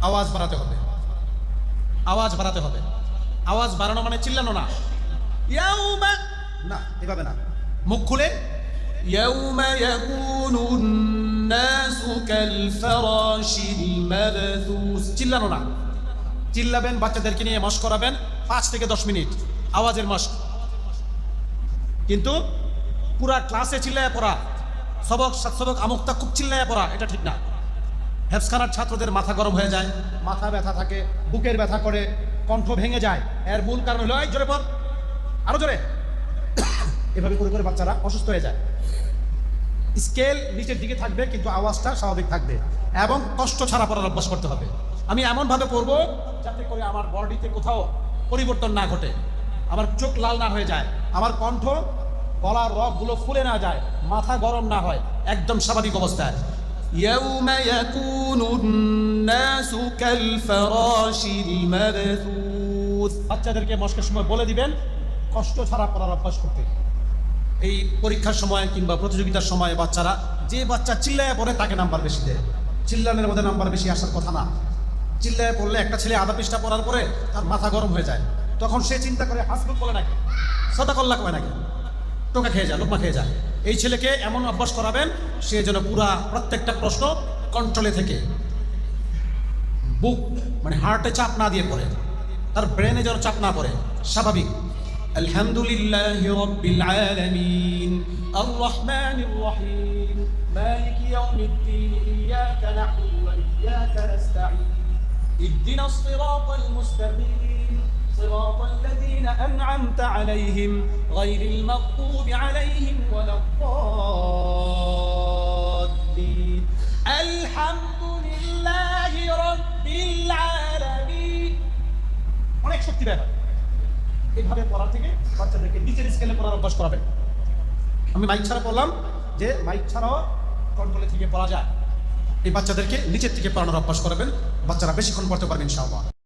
আওয়াজ বাড়াতে হবে আওয়াজ বাড়াতে হবে আওয়াজ বাড়ানো মানে চিল্লানো না ইয়াউমা না এভাবে না মুখ খুলে يوم يكون الناس كالفراش المبثوث চিল্লানো না চিল্লাবেন বাচ্চাদেরকে নিয়ে মশ করাবেন পাঁচ থেকে দশ মিনিট আওয়াজের মস্ক কিন্তু পুরা ক্লাসে চিল্লায় পড়া সবক সবক আমুকটা খুব চিল্লায় পড়া এটা ঠিক না হেফসখানার ছাত্রদের মাথা গরম হয়ে যায়, মাথা ব্যথা থাকে, বুকের ব্যথা করে, কণ্ঠ ভেঙে যায়। এর মূল কারণ হলো, এই জোরে পর আরও জোরে। এভাবে করে করে বাচ্চারা অসুস্থ হয়ে যায়। স্কেল নিচের দিকে থাকবে, কিন্তু আওয়াজটা স্বাভাবিক থাকবে এবং কষ্ট ছাড়া পড়ার অভ্যাস করতে হবে। আমি এমনভাবে পড়ব যাতে করে আমার বডিতে কোথাও পরিবর্তন না ঘটে। আমার চোখ লাল না হয়ে যায়, আমার কণ্ঠ, গলার রগগুলো ফুলে না যায়, মাথা গরম না হয়, একদম স্বাভাবিক অবস্থায়। يوم يكون الناس كالفراش المبثوث বাচ্চাদেরকে মস্কের সময় বলে দিবেন কষ্ট ছাড়া পড়ার অভ্যাস করতে এই পরীক্ষার সময় কিংবা প্রতিযোগিতার সময় বাচ্চারা যে বাচ্চা চিল্লায় পড়ে তাকে নাম্বার বেশি দেয় চিল্লানের মধ্যে নাম্বার বেশি আসার কথা না চিল্লায় পড়লে একটা ছেলে আধা পৃষ্ঠা পড়ার পরে তার মাথা গরম হয়ে যায় তখন সে চিন্তা করে হাসবুক বলে নাকি সদাকল্লা কয় নাকি টোকা খেয়ে যায় লোকমা খেয়ে যায় এই ছেলেকে এমন অভ্যাস করাবেন, সে যেন পুরা প্রত্যেকটা প্রশ্ন কন্ট্রোলে থেকে বুক মানে হার্টে চাপ না দিয়ে পড়ে, তার ব্রেনে যেন চাপ না পড়ে, স্বাভাবিক। আলহামদুলিল্লাহ রব্বিল আলামিন। আর রহমানির রহিম মালিক ইয়াউমিদ্দিন। ইয়াকা ওয়া ইয়াকা ইহদিনাস সিরাতাল মুস্তাকিম। أنعمت عليهم غير المغضوب عليهم ولا الضالين الحمد لله رب العالمين অনেক শক্তি ব্যাপার এইভাবে পড়া থেকে বাচ্চাদেরকে নিচের স্কেলে পড়ার অভ্যাস করাবেন আমি মাইক ছাড়া পড়লাম যে মাইক ছাড়াও কন্ট্রোলে থেকে পড়া যায় এই বাচ্চাদেরকে নিচের থেকে পড়ানোর অভ্যাস করাবেন বাচ্চারা বেশিক্ষণ পড়তে পারবেন ইনশাআল্লাহ